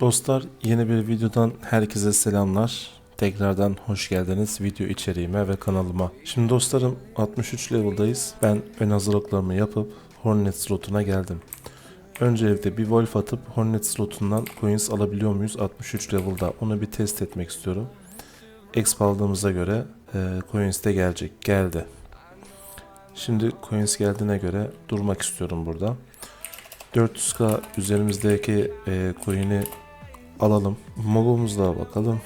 Dostlar yeni bir videodan herkese selamlar. Tekrardan hoş geldiniz video içeriğime ve kanalıma. Şimdi dostlarım 63 level'dayız. Ben ön hazırlıklarımı yapıp Hornet slotuna geldim. Öncelikle bir Wolf atıp Hornet slotundan coins alabiliyor muyuz 63 level'da onu bir test etmek istiyorum. Exp aldığımıza göre e, coins de gelecek. Geldi. Şimdi coins geldiğine göre durmak istiyorum burada. 400k üzerimizdeki e, coin'i alalım. Mobumuzla bakalım.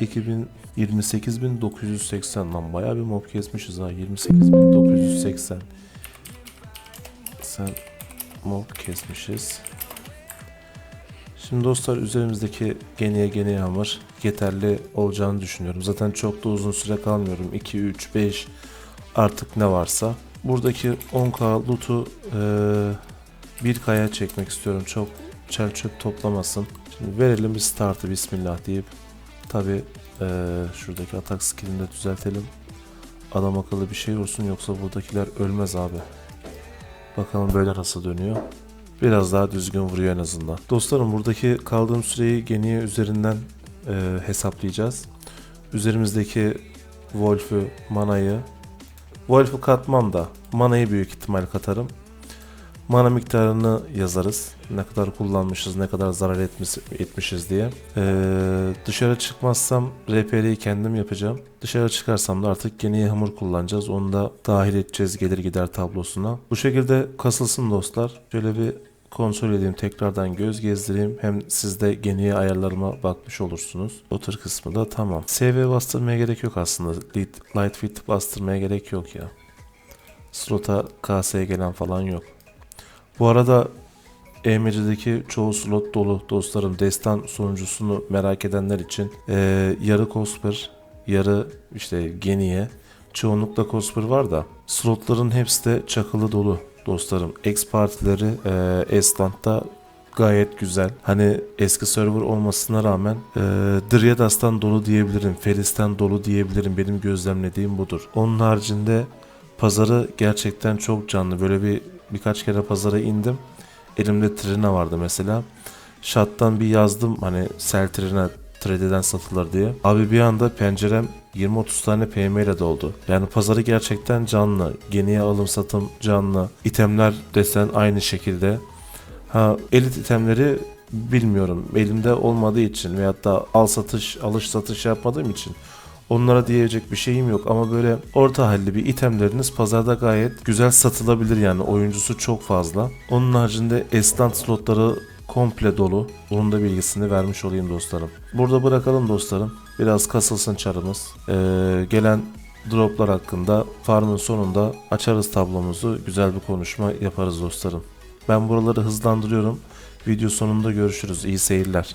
2000 28980 lan bayağı bir mob kesmişiz ha. 28980 sen mob kesmişiz. Şimdi dostlar üzerimizdeki geniye geniye hamur yeterli olacağını düşünüyorum. Zaten çok da uzun süre kalmıyorum. 2 3 5 artık ne varsa. Buradaki 10k loot'u bir kaya çekmek istiyorum. Çok çel çöp toplamasın Şimdi verelim bir startı bismillah deyip tabi şuradaki atak skillini de düzeltelim. Adam akıllı bir şey olsun yoksa buradakiler ölmez abi. Bakalım böyle nasıl dönüyor. Biraz daha düzgün vuruyor en azından. Dostlarım buradaki kaldığım süreyi geniye üzerinden e, hesaplayacağız. Üzerimizdeki Wolf'ü, manayı. Wolf'u katmam da manayı büyük ihtimal katarım. Mana miktarını yazarız. Ne kadar kullanmışız, ne kadar zarar etmiş, etmişiz diye. Ee, dışarı çıkmazsam RPR'yi kendim yapacağım. Dışarı çıkarsam da artık yeni hamur kullanacağız. Onu da dahil edeceğiz gelir gider tablosuna. Bu şekilde kasılsın dostlar. Şöyle bir kontrol edeyim tekrardan göz gezdireyim hem siz de geniye ayarlarıma bakmış olursunuz. Otur kısmı da tamam. SV bastırmaya gerek yok aslında. Light fit bastırmaya gerek yok ya. Slota KS'ye gelen falan yok. Bu arada EMC'deki çoğu slot dolu dostlarım. Destan sunucusunu merak edenler için e, yarı Cosper, yarı işte Geniye, çoğunlukla Cosper var da slotların hepsi de çakılı dolu dostlarım. X partileri e, Estland'da gayet güzel. Hani eski server olmasına rağmen e, Dryadas'tan dolu diyebilirim. Feris'ten dolu diyebilirim. Benim gözlemlediğim budur. Onun haricinde pazarı gerçekten çok canlı. Böyle bir birkaç kere pazara indim. Elimde trina vardı mesela. Shot'tan bir yazdım hani sell trina trade'den satılır diye. Abi bir anda pencerem 20-30 tane PM ile doldu. Yani pazarı gerçekten canlı. Geniye alım satım canlı. İtemler desen aynı şekilde. Ha elit itemleri bilmiyorum. Elimde olmadığı için veyahut da al satış, alış satış yapmadığım için Onlara diyecek bir şeyim yok ama böyle orta halli bir itemleriniz pazarda gayet güzel satılabilir yani oyuncusu çok fazla. Onun haricinde estant slotları komple dolu. Bunun da bilgisini vermiş olayım dostlarım. Burada bırakalım dostlarım. Biraz kasılsın çarımız. Ee, gelen droplar hakkında farmın sonunda açarız tablomuzu. Güzel bir konuşma yaparız dostlarım. Ben buraları hızlandırıyorum. Video sonunda görüşürüz. İyi seyirler.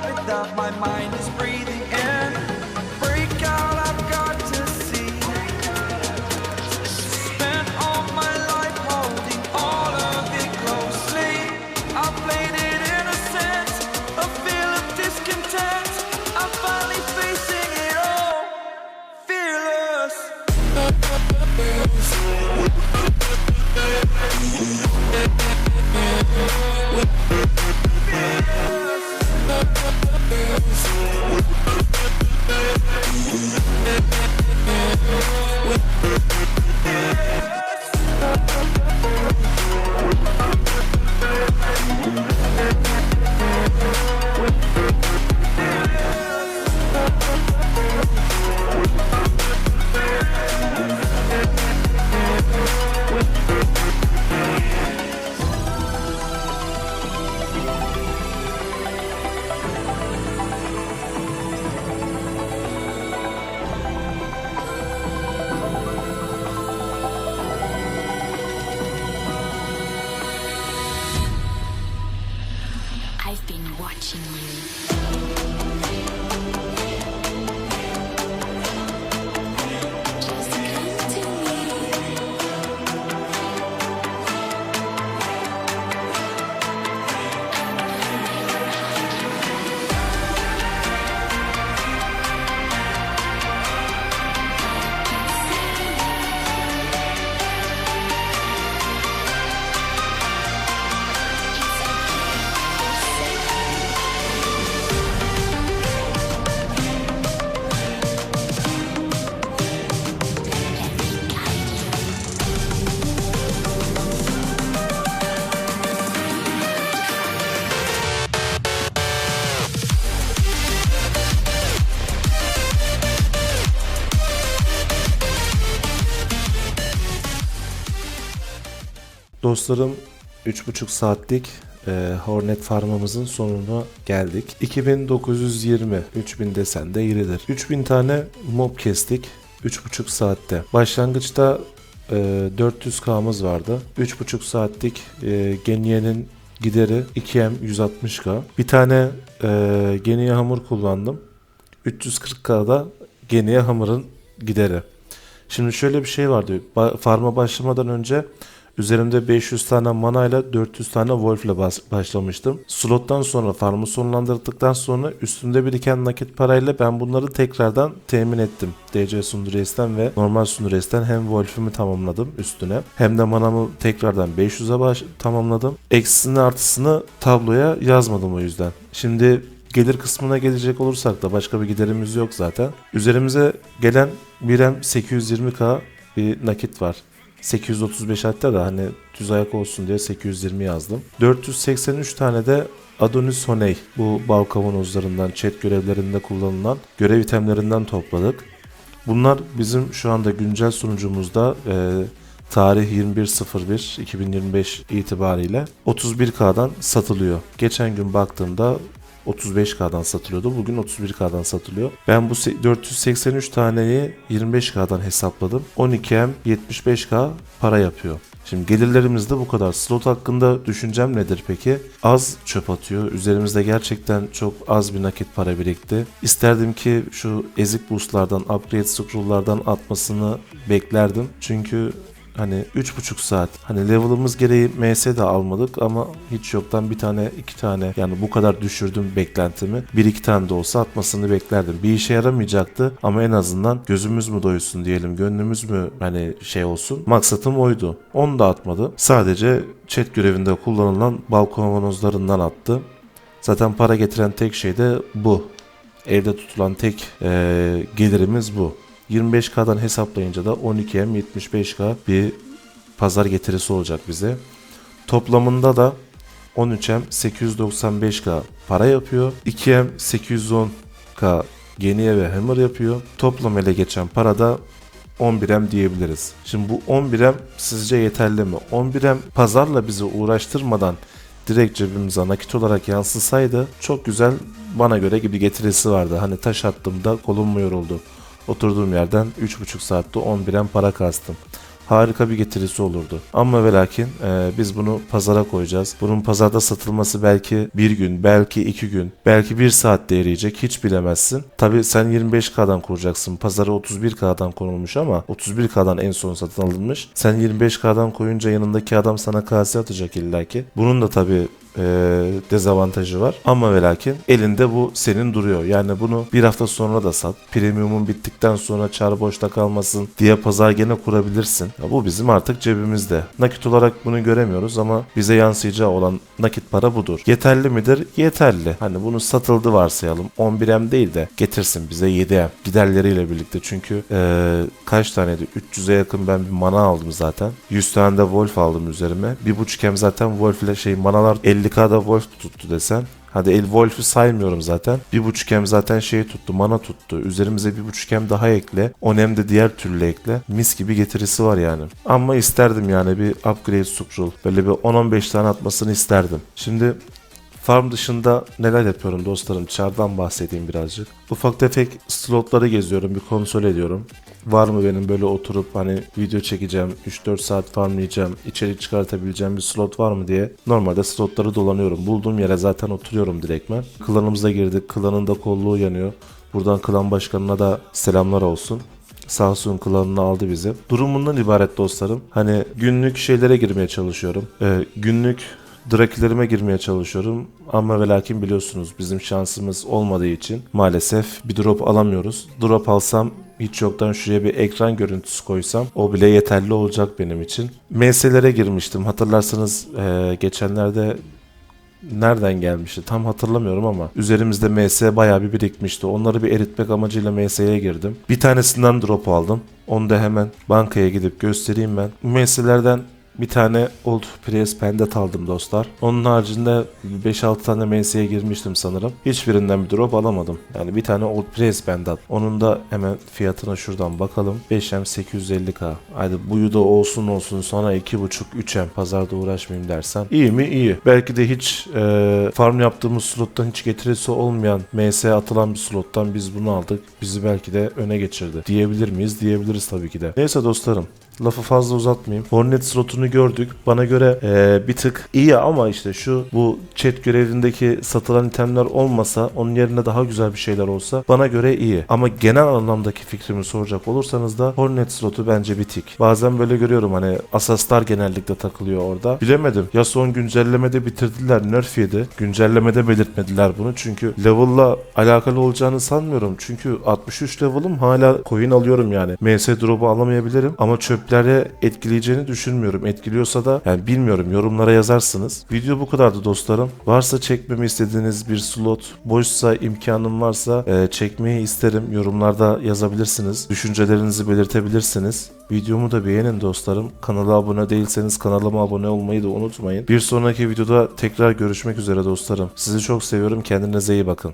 watching you. Dostlarım 3,5 saatlik e, Hornet farmımızın sonuna geldik. 2920, 3000 desen de yeridir. 3000 tane mob kestik 3,5 saatte. Başlangıçta e, 400k'mız vardı. 3,5 saatlik e, Geniye'nin gideri 2M 160k. Bir tane e, Geniye hamur kullandım. 340k'da Geniye hamurun gideri. Şimdi şöyle bir şey vardı. Farma başlamadan önce üzerimde 500 tane manayla 400 tane wolf ile başlamıştım. Slottan sonra farmı sonlandırdıktan sonra üstümde biriken nakit parayla ben bunları tekrardan temin ettim. DC Sundures'ten ve normal Sundures'ten hem wolf'ümü tamamladım üstüne hem de manamı tekrardan 500'e baş- tamamladım. Eksisini artısını tabloya yazmadım o yüzden. Şimdi Gelir kısmına gelecek olursak da başka bir giderimiz yok zaten. Üzerimize gelen birem 820k bir nakit var. 835 hatta da hani düz ayak olsun diye 820 yazdım. 483 tane de Adonis Honey bu bal kavanozlarından, chat görevlerinde kullanılan görev itemlerinden topladık. Bunlar bizim şu anda güncel sunucumuzda e, tarih 21.01.2025 itibariyle 31K'dan satılıyor. Geçen gün baktığımda 35K'dan satılıyordu. Bugün 31K'dan satılıyor. Ben bu se- 483 taneyi 25K'dan hesapladım. 12M 75K para yapıyor. Şimdi gelirlerimiz de bu kadar. Slot hakkında düşüncem nedir peki? Az çöp atıyor. Üzerimizde gerçekten çok az bir nakit para birikti. İsterdim ki şu ezik boostlardan, upgrade scroll'lardan atmasını beklerdim. Çünkü Hani 3,5 saat. Hani level'ımız gereği MS de almadık ama hiç yoktan bir tane iki tane yani bu kadar düşürdüm beklentimi. Bir iki tane de olsa atmasını beklerdim. Bir işe yaramayacaktı ama en azından gözümüz mü doysun diyelim gönlümüz mü hani şey olsun. Maksatım oydu. Onu da atmadı. Sadece chat görevinde kullanılan balkon kavanozlarından attı. Zaten para getiren tek şey de bu. Evde tutulan tek eee, gelirimiz bu. 25K'dan hesaplayınca da 12M 75K bir pazar getirisi olacak bize. Toplamında da 13M 895K para yapıyor. 2M 810K Geniye ve Hammer yapıyor. Toplam ele geçen para da 11M diyebiliriz. Şimdi bu 11M sizce yeterli mi? 11M pazarla bizi uğraştırmadan direkt cebimize nakit olarak yansısaydı çok güzel bana göre gibi getirisi vardı. Hani taş attığımda kolum mu yoruldu? Oturduğum yerden 3,5 saatte 11'en para kastım. Harika bir getirisi olurdu. Ama ve lakin e, biz bunu pazara koyacağız. Bunun pazarda satılması belki bir gün, belki iki gün, belki bir saatte eriyecek hiç bilemezsin. Tabi sen 25K'dan kuracaksın. Pazara 31K'dan konulmuş ama 31K'dan en son satın alınmış. Sen 25K'dan koyunca yanındaki adam sana kase atacak illaki. Bunun da tabi e, dezavantajı var. Ama ve lakin elinde bu senin duruyor. Yani bunu bir hafta sonra da sat. Premiumun bittikten sonra çar boşta kalmasın diye pazar gene kurabilirsin. Ya bu bizim artık cebimizde. Nakit olarak bunu göremiyoruz ama bize yansıyacağı olan nakit para budur. Yeterli midir? Yeterli. Hani bunu satıldı varsayalım. 11M değil de getirsin bize 7M. Giderleriyle birlikte. Çünkü e, kaç taneydi? 300'e yakın ben bir mana aldım zaten. 100 tane de Wolf aldım üzerime. 1.5M zaten Wolf ile şey manalar 50k'da Wolf tuttu desen. Hadi el Wolf'ü saymıyorum zaten. 1.5M zaten şey tuttu, mana tuttu. Üzerimize 1.5M daha ekle. 10M de diğer türlü ekle. Mis gibi getirisi var yani. Ama isterdim yani bir upgrade scroll. Böyle bir 10-15 tane atmasını isterdim. Şimdi Farm dışında neler yapıyorum dostlarım? Çardan bahsedeyim birazcık. Ufak tefek slotları geziyorum, bir kontrol ediyorum. Var mı benim böyle oturup hani video çekeceğim, 3-4 saat farmlayacağım, içerik çıkartabileceğim bir slot var mı diye. Normalde slotları dolanıyorum. Bulduğum yere zaten oturuyorum direktmen. Klanımıza girdik, klanın da kolluğu yanıyor. Buradan klan başkanına da selamlar olsun. Sağ olsun klanını aldı bizi. Durumundan ibaret dostlarım. Hani günlük şeylere girmeye çalışıyorum. Ee, günlük Drakilerime girmeye çalışıyorum ama ve lakin biliyorsunuz bizim şansımız olmadığı için maalesef bir drop alamıyoruz. Drop alsam hiç yoktan şuraya bir ekran görüntüsü koysam o bile yeterli olacak benim için. MS'lere girmiştim hatırlarsanız eee, geçenlerde nereden gelmişti tam hatırlamıyorum ama üzerimizde MS bayağı bir birikmişti. Onları bir eritmek amacıyla MS'ye girdim. Bir tanesinden drop aldım. Onu da hemen bankaya gidip göstereyim ben. MS'lerden bir tane Old Prius Pendet aldım dostlar. Onun haricinde 5-6 tane MS'ye girmiştim sanırım. Hiçbirinden bir drop alamadım. Yani bir tane Old Prius Pendet. Onun da hemen fiyatına şuradan bakalım. 5M 850k. Haydi buyu da olsun olsun sonra 2.5-3M pazarda uğraşmayayım dersen. İyi mi? İyi. Belki de hiç e, farm yaptığımız slottan hiç getirisi olmayan MS atılan bir slottan biz bunu aldık. Bizi belki de öne geçirdi. Diyebilir miyiz? Diyebiliriz tabii ki de. Neyse dostlarım. Lafı fazla uzatmayayım. Hornet slotunu gördük. Bana göre e, bir tık iyi ama işte şu bu chat görevindeki satılan itemler olmasa onun yerine daha güzel bir şeyler olsa bana göre iyi. Ama genel anlamdaki fikrimi soracak olursanız da Hornet slotu bence bitik. Bazen böyle görüyorum hani Asaslar genellikle takılıyor orada. Bilemedim. Ya son güncellemede bitirdiler nerf yedi. Güncellemede belirtmediler bunu çünkü level'la alakalı olacağını sanmıyorum. Çünkü 63 level'ım hala coin alıyorum yani. MS drop'u alamayabilirim ama çöplere etkileyeceğini düşünmüyorum. Etkiliyorsa da yani bilmiyorum yorumlara yazarsınız. Video bu kadardı dostlarım. Varsa çekmemi istediğiniz bir slot, boşsa imkanım varsa e, çekmeyi isterim. Yorumlarda yazabilirsiniz. Düşüncelerinizi belirtebilirsiniz. Videomu da beğenin dostlarım. Kanala abone değilseniz kanalıma abone olmayı da unutmayın. Bir sonraki videoda tekrar görüşmek üzere dostlarım. Sizi çok seviyorum. Kendinize iyi bakın.